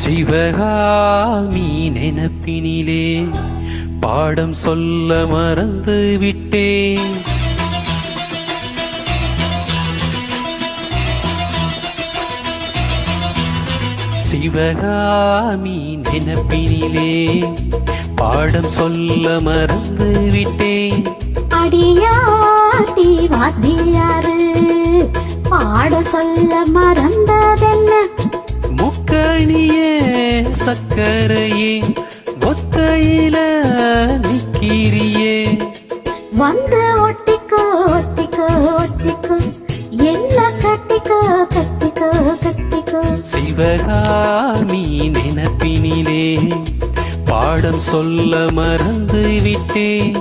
சிவகாமி நினப்பினிலே பாடம் சொல்ல மறந்து விட்டேன். சிவகாமி நினப்பினிலே பாடம் சொல்ல மறந்து விட்டேன். அடியாட்டி வாத்தியாரு பாட சொல்ல மறந்தார் சக்கரையே ஒத்தையில நிக்கிறியே வந்து ஒட்டிக்கோ ஒட்டிக்கோ ஒட்டிக்கோ என்ன கட்டிக்கோ கட்டிக்கோ கட்டிக்கோ. சிவகாமி நினப்பினிலே பாடம் சொல்ல மறந்து விட்டேன்.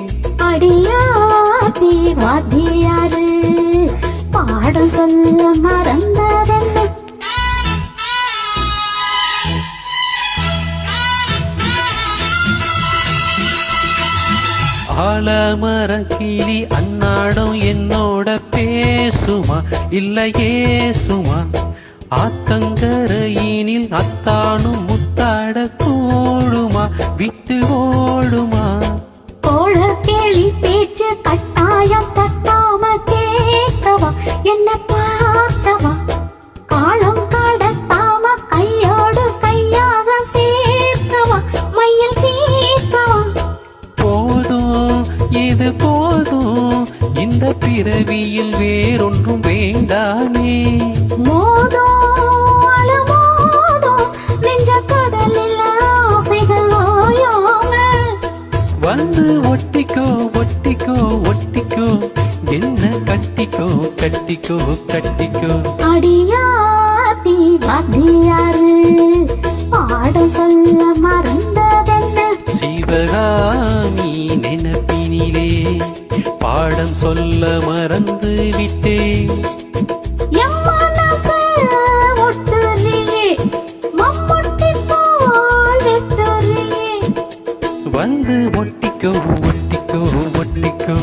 அடியாட்டி வாத்தியாரு பாட சொல்ல ஆலமர கிளி அன்னாடம் என்னோட பேசுமா? இல்லையே சுமா ஆத்தங்கரையினில் அத்தானும் முத்தாட கூடுமா? விட்டு ஓடுமா? கோழ கேளி பேச்சு கட்டாயம் தட்டாம கேட்டவா என்ன பார்த்தவா? காலம் இது போதும் இந்த பிறவியில் வேறொன்றும் வேண்டாமே. மோதோ வந்து ஒட்டிக்கோ ஒட்டிக்கோ ஒட்டிக்கோ என்ன கட்டிக்கோ கட்டிக்கோ கட்டிக்கோ. அடியாத்தி வாத்தியாரு பாட சொல்ல மறந்ததென்ன? சிவகாமி நினப்பினிலே பாடம் சொல்ல மறந்து விட்டேன். வந்து ஒட்டிக்கோ ஒட்டிக்கோ ஒட்டிக்கோ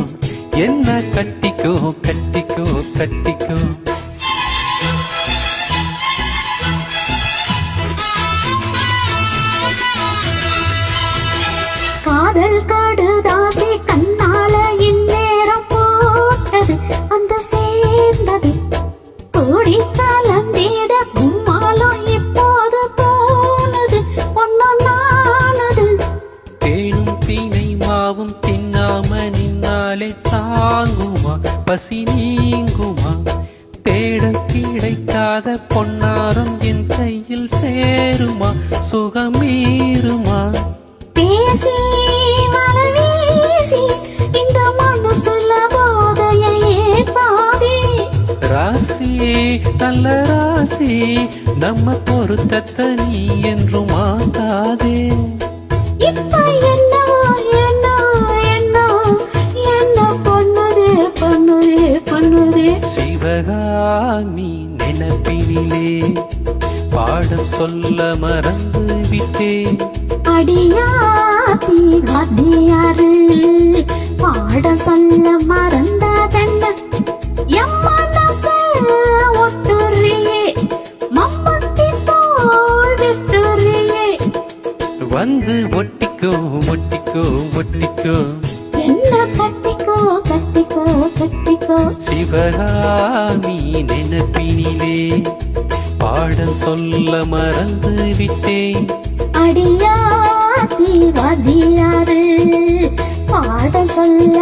என்ன கட்டிக்கோ கட்டிக்கோ கட்டிக்கோ காதல் கடுதாசி பசி நீங்குமா? தேட கிடைக்காத பொன்னாரம் என் கையில் சேருமா? சுகமீருமா பேசி மலை வீசி இந்த மனசுல போதையை ஏற்பாதே. ராசி நல்ல ராசி நம்ம பொருத்தத்தை நீ என்றும் மாத்தாதே. சிவகாமி நினப்பினிலே பாடம் சொல்ல மறந்து விட்டேன். அடியாத்தி வாத்தியாரு பாட சொல்ல போல் விட்டுறியே. வந்து ஒட்டிக்கோ ஒட்டிக்கோ ஒட்டிக்கோ. என்ன கட்டிக்கோ கட்டிக்கோ. சிவகாமி நினப்பினிலே பாடம் சொல்ல மறந்து விட்டேன். அடியாத்தி வாத்தியாரு பாட சொல்ல